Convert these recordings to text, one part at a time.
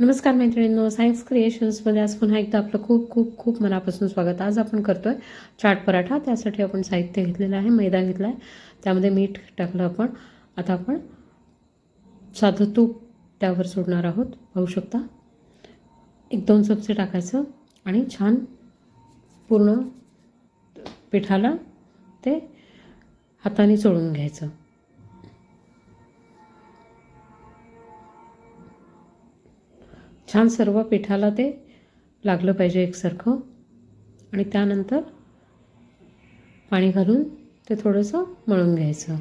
नमस्कार मैत्रिणींनो सायन्स क्रिएशन्समध्ये आज पुन्हा एकदा आपलं खूप खूप खूप मनापासून स्वागत. आज आपण करतोय चाट पराठा. त्यासाठी आपण साहित्य घेतलेलं आहे मैदा घेतला आहे त्यामध्ये मीठ टाकलं आपण. आता आपण साधं तूप त्यावर सोडणार आहोत. पाहू शकता? एक दोन चमचे टाकायचं आणि छान पूर्ण पिठाला ते हाताने चोळून घ्यायचं. छान सर्व पिठाला ते लागलं पाहिजे एकसारखं. आणि त्यानंतर पाणी घालून ते थोडंसं मळून घ्यायचं.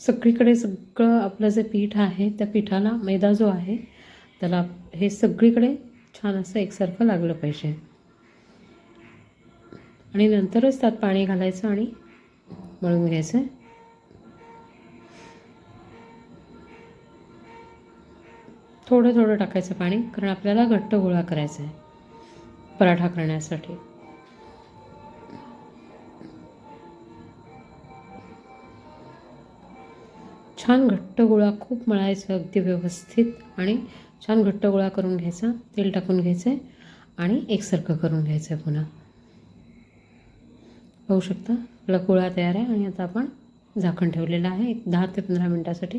सगळीकडे सगळं आपलं जे पीठ आहे त्या पिठाला मैदा जो आहे त्याला हे सगळीकडे छान असं एकसारखं लागलं पाहिजे. आणि नंतरच त्यात पाणी घालायचं आणि मळून घ्यायचं आहे थोडं थोडं टाकायचं पाणी कारण आपल्याला घट्ट गोळा करायचा आहे पराठा करण्यासाठी. छान घट्ट गोळा खूप मळायचं अगदी व्यवस्थित आणि छान घट्ट गोळा करून घ्यायचा तेल टाकून घ्यायचं आहे आणि एकसारखं करून घ्यायचं आहे पुन्हा. पाहू शकता? आपला गोळा तयार आहे आणि आता आपण झाकण ठेवलेलं आहे. एक दहा ते पंधरा मिनटासाठी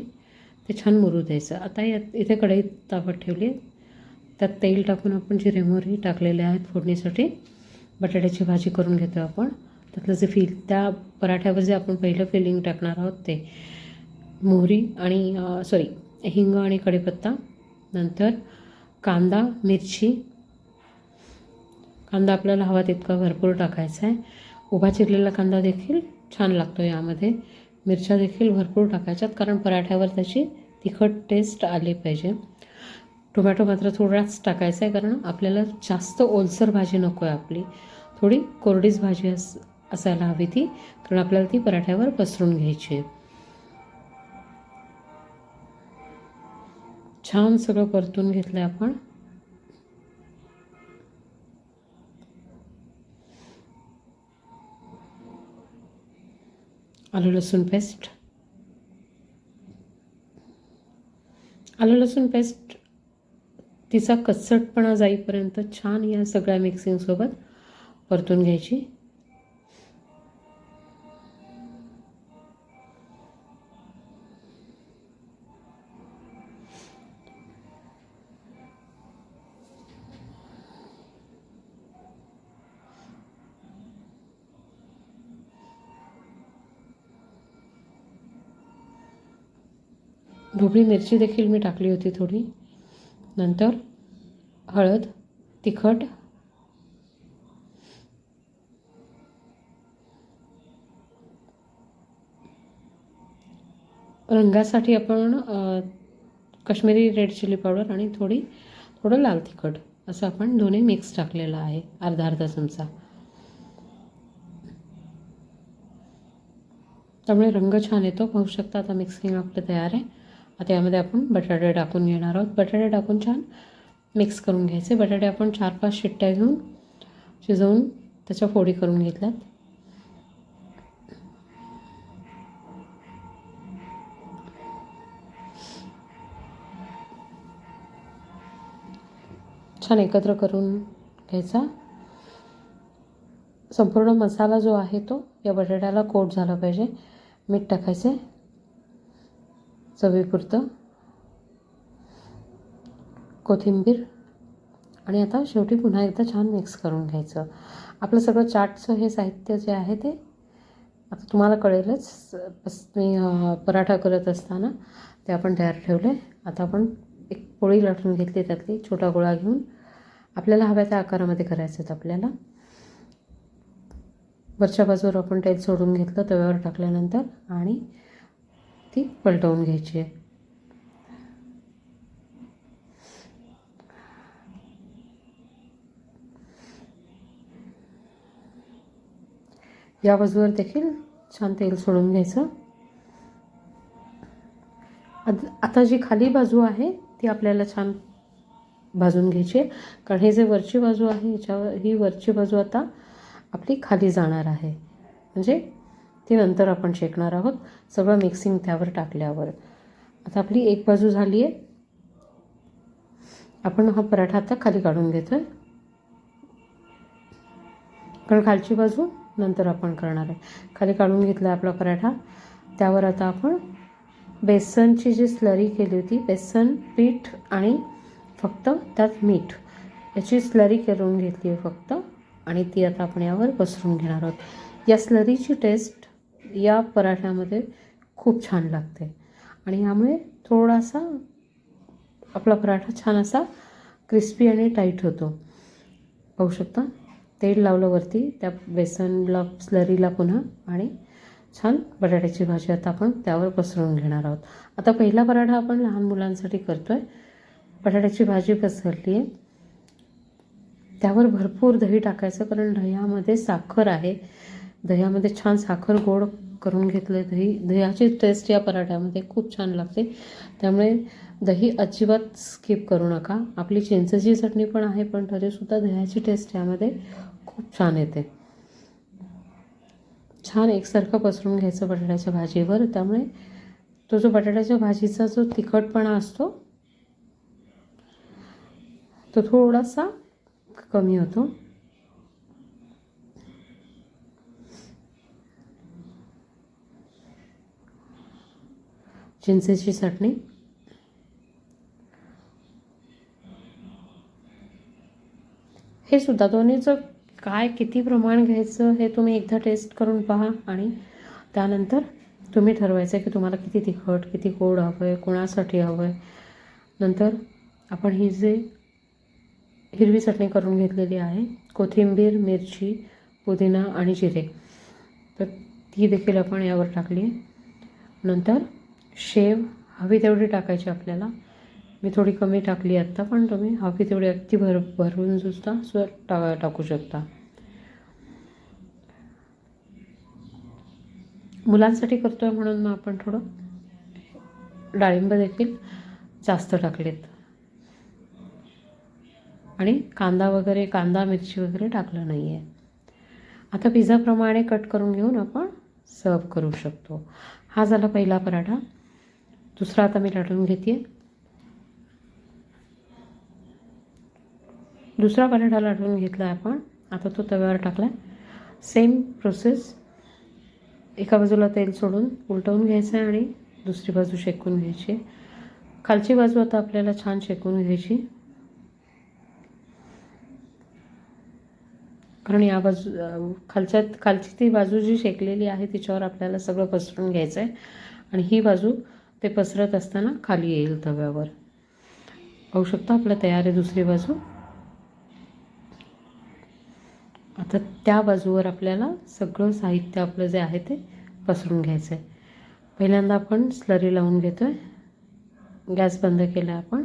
ते छान मुरू द्यायचं. आता यात इथे कढईत तापत ठेवली आहे. त्यात तेल टाकून आपण जी रेमोरी टाकलेले आहेत फोडणीसाठी. बटाट्याची भाजी करून घेतो आपण. त्यातलं जे फील त्या पराठ्यावर जे आपण पहिलं फिलिंग टाकणार आहोत ते मोहरी आणि सॉरी हिंग आणि कढीपत्ता. नंतर कांदा मिरची. कांदा आपल्याला हवा तितका भरपूर टाकायचा आहे. उभा चिरलेला कांदा देखील छान लागतो यामध्ये. मिरच्या देखील भरपूर टाकायच्यात कारण पराठ्यावर त्याची तिखट टेस्ट आली पाहिजे. टोमॅटो मात्र थोडाच टाकायचा आहे कारण आपल्याला जास्त ओलसर भाजी नको आहे आपली. थोडी कोरडीच भाजी अस असायला हवी ती कारण आपल्याला ती पराठ्यावर पसरून घ्यायची आहे छान सगळं परतून घेतलं आहे आपण. आलं लसूण पेस्ट आलं लसूण पेस्ट तिचा कच्चटपणा जाईपर्यंत छान या सगळ्या मिक्सिंगसोबत परतून घ्यायची. ढोबळी मिरची देखील मी टाकली होती थोडी. नंतर हळद तिखट रंगासाठी आपण काश्मीरी रेड चिली पावडर आणि थोडी थोडं लाल तिखट असं आपण दोन्ही मिक्स टाकलेलं आहे अर्धा अर्धा चमचा. त्यामुळे रंग छान येतो. पाहू शकता आता मिक्सिंग आपलं तयार आहे. आता यामध्ये आपण बटाटे टाकून घेणार आहोत. बटाटे टाकून छान मिक्स करून घ्यायचे. बटाटे आपण चार पाच शिट्ट्या घेऊन शिजवून त्याच्या फोडी करून घेतल्यात. छान एकत्र करून घ्यायचा. संपूर्ण मसाला जो आहे तो या बटाट्याला कोट झाला पाहिजे. मीठ टाकायचे. चवीपुरतं कोथिंबीर. आणि आता शेवटी पुन्हा एकदा छान मिक्स करून घ्यायचं. आपलं सगळं चाटचं हे साहित्य जे आहे ते आता तुम्हाला कळेलच. बस मी पराठा करत असताना ते आपण तयार ठेवले. आता आपण एक पोळी लाटून घेतली त्यातली छोटा गोळा घेऊन. आपल्याला हव्या त्या आकारामध्ये करायचं आहेत आपल्याला. वरच्या बाजूवर आपण तेल सोडून घेतलं तव्यावर टाकल्यानंतर. आणि ती पलटवून घ्यायची आहे. या बाजूवर देखील छान तेल सोडून घ्यायचं. आता जी खाली बाजू आहे ती आपल्याला छान भाजून घ्यायची आहे. कारण हे जे वरची बाजू आहे ह्याच्यावर ही वरची बाजू आता आपली खाली जाणार आहे. म्हणजे ते नंतर आपण शेकणार आहोत. सगळं मिक्सिंग त्यावर टाकल्यावर. आता आपली एक बाजू झाली आहे. आपण हा पराठा आता खाली काढून घेतो आहे कारण खालची बाजू नंतर आपण करणार आहे. खाली काढून घेतला आपला पराठा. त्यावर आता आपण बेसनची जी स्लरी केली होती बेसन पीठ आणि फक्त त्यात मीठ. याची स्लरी करून घेतली आहे फक्त. आणि ती आता आपण यावर पसरून घेणार आहोत. या स्लरीची टेस्ट या पराठ्यामध्ये खूप छान लागते. आणि यामुळे थोडासा आपला पराठा छान असा क्रिस्पी आणि टाईट होतो. पाहू शकता तेल लावलं वरती त्या बेसनला स्लरीला पुन्हा आणि छान बटाट्याची भाजी आता आपण त्यावर पसरवून घेणार आहोत. आता पहिला पराठा आपण लहान मुलांसाठी करतो आहे बटाट्याची भाजी पसरली आहे. त्यावर भरपूर दही टाकायचं कारण दह्यामध्ये साखर आहे. दह्यामध्ये छान साखर गोड करून घेतलं आहे दही. दह्याची टेस्ट या पराठ्यामध्ये खूप छान लागते. त्यामुळे दही अजिबात स्किप करू नका. आपली चिंचेची चटणी पण आहे पण तरीसुद्धा दह्याची टेस्ट यामध्ये खूप छान येते. छान एकसारखं पसरून घ्यायचं बटाट्याच्या भाजीवर. त्यामुळे तो जो बटाट्याच्या भाजीचा जो तिखटपणा असतो तो थोडासा कमी होतो. चिंचेची चटणी. हे सुद्धा दोन्हीचं काय किती प्रमाण घ्यायचं हे तुम्ही एकदा टेस्ट करून पहा आणि त्यानंतर तुम्ही ठरवायचं की तुम्हाला किती तिखट किती गोड हवं आहे कोणासाठी हवं आहे नंतर आपण ही जे हिरवी चटणी करून घेतलेली आहे कोथिंबीर मिरची पुदिना आणि जिरे. तर ती देखील आपण यावर टाकली. आहे नंतर शेव हवी तेवढी टाकायची आपल्याला. मी थोडी कमी टाकली आत्ता पण तुम्ही हवी तेवढी अगदी भर भरून सुद्धा स्व टा टाकू शकता. मुलांसाठी करतो आहे म्हणून मग आपण थोडं डाळिंब देखील जास्त टाकलेत. आणि कांदा वगैरे कांदा मिरची वगैरे टाकलं नाही आहे आता पिझ्झाप्रमाणे कट करून घेऊन आपण सर्व करू शकतो. हा झाला पहिला पराठा. दुसरा आता मी लाटून घेते दुसरा बटाटा लाटून घेतला आपण. आता तो तव्यावर टाकला सेम प्रोसेस एका बाजूला तेल सोडून उलटवून घ्यायचं आहे आणि दुसरी बाजू शेकून घ्यायची. खालची बाजू आता आपल्याला छान शेकून घ्यायची. कारण या बाजू खालच्या खालची ती बाजू जी शेकलेली आहे तिच्यावर आपल्याला सगळं पसरून घ्यायचं आहे आणि ही बाजू ते पसरत असताना खाली येईल तव्यावर. पाहू शकता आपलं तयार आहे दुसरी बाजू. आता त्या बाजूवर आपल्याला सगळं साहित्य आपलं जे आहे ते पसरून घ्यायचं आहे पहिल्यांदा आपण स्लरी लावून घेतो आहे गॅस बंद केला आपण.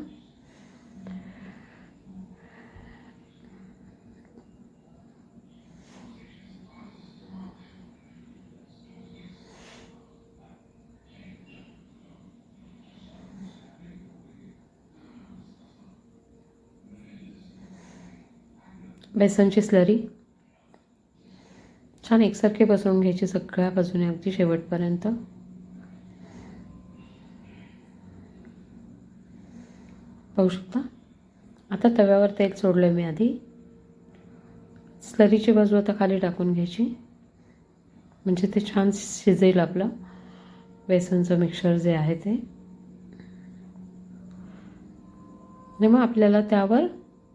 बेसनची स्लरी. छान एकसारखे पसरून घ्यायची सगळ्या बाजूने अगदी शेवटपर्यंत. पाहू शकता? आता तव्यावर तेल सोडलं मी आधी. स्लरीची बाजू आता खाली टाकून घ्यायची. म्हणजे ते छान शिजेल आपलं. बेसनचं मिक्सर जे आहे ते. मग आपल्याला त्यावर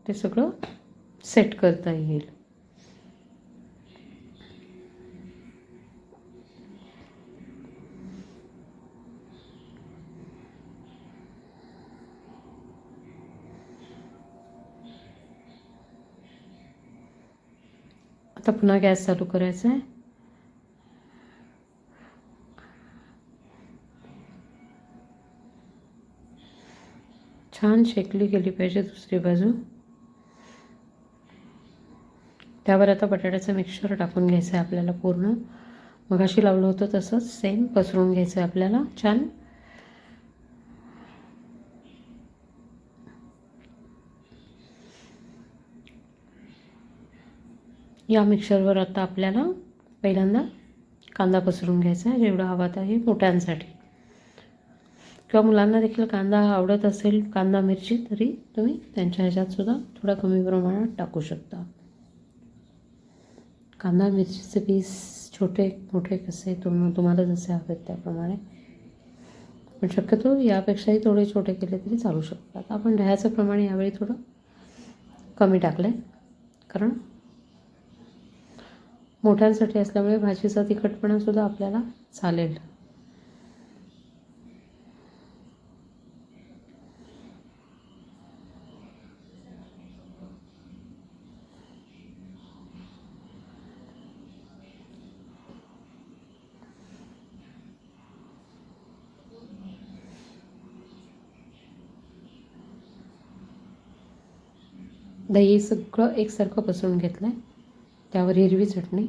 ते सगळं सेट करता येईल. आता पुन्हा गॅस चालू करायचा आहे. छान शेकली गेली पाहिजे दुसरी बाजू. त्यावर आता बटाट्याचं मिक्सचर टाकून घ्यायचं आहे आपल्याला पूर्ण. मगाशी लावलं होतं तसंच सेम पसरून घ्यायचं आहे आपल्याला. छान. या मिक्सरवर आता आपल्याला पहिल्यांदा कांदा पसरून घ्यायचा आहे जेवढा हवा आहे मोठ्यांसाठी. किंवा मुलांना देखील कांदा आवडत असेल कांदा मिरची तरी तुम्ही त्यांच्या ह्याच्यात सुद्धा थोडा कमी प्रमाणात टाकू शकता. कांदा मिरचीचे पीस छोटे मोठे कसे तुम तुम्हाला जसे हवेत त्याप्रमाणे. पण शक्यतो यापेक्षाही थोडे छोटे केले तरी चालू शकतात. आपण दह्याचं प्रमाण यावेळी थोडं कमी टाकलं आहे कारण मोठ्यांसाठी असल्यामुळे भाजीचा तिखटपणासुद्धा आपल्याला चालेल. दही सगळं एकसारखं पसरून घेतलं आहे त्यावर हिरवी चटणी.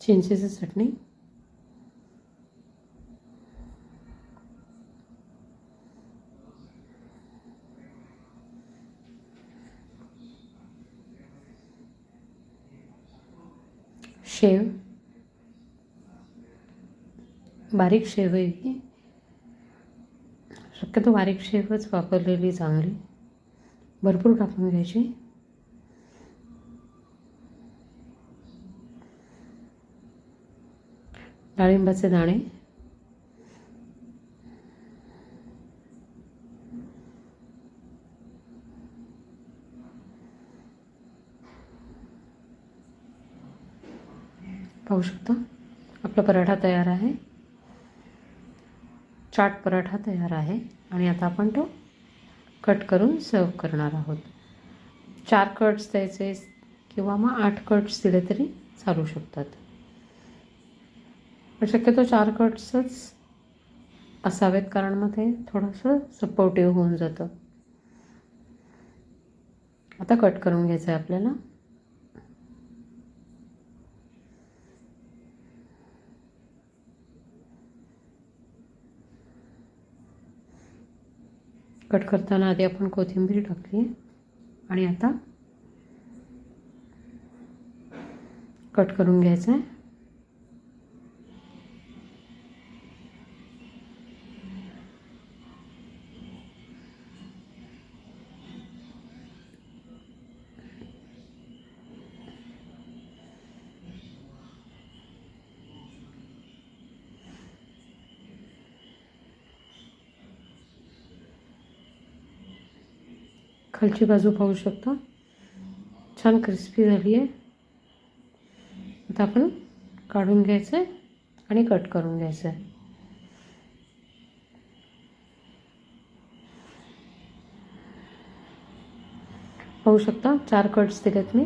चिंचेची चटणी. शेव. बारीक शेव आहे ही शक्यतो बारीक शेवच वापरलेली चांगली. भरपूर टाकून घ्यायची. डाळिंबाचे दाणे. पाहू शकता. आपला पराठा तयार आहे. चाट पराठा तयार आहे. आणि आता आपण तो कट करून सर्व करणार आहोत. चार कट्स द्यायचे किंवा मग आठ कट्स दिले तरी चालू शकतात. पण शक्यतो चार कट्सच असावेत कारण मग ते थोडंसं सपोर्टिव्ह होऊन जातं. आता कट करून घ्यायचं आहे आपल्याला. कट करताना आधी आपण कोथिंबीर टाकली आहे आणि आता कट करून घ्यायचं आहे खालची बाजू पाहू शकता. छान क्रिस्पी झाली आहे आता आपण काढून घ्यायचं आहे आणि कट करून घ्यायचं आहे पाहू शकता चार कट्स दिलेत मी.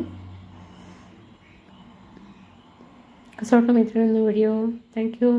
कसं वाटलं मैत्रिणींनो व्हिडिओ थँक्यू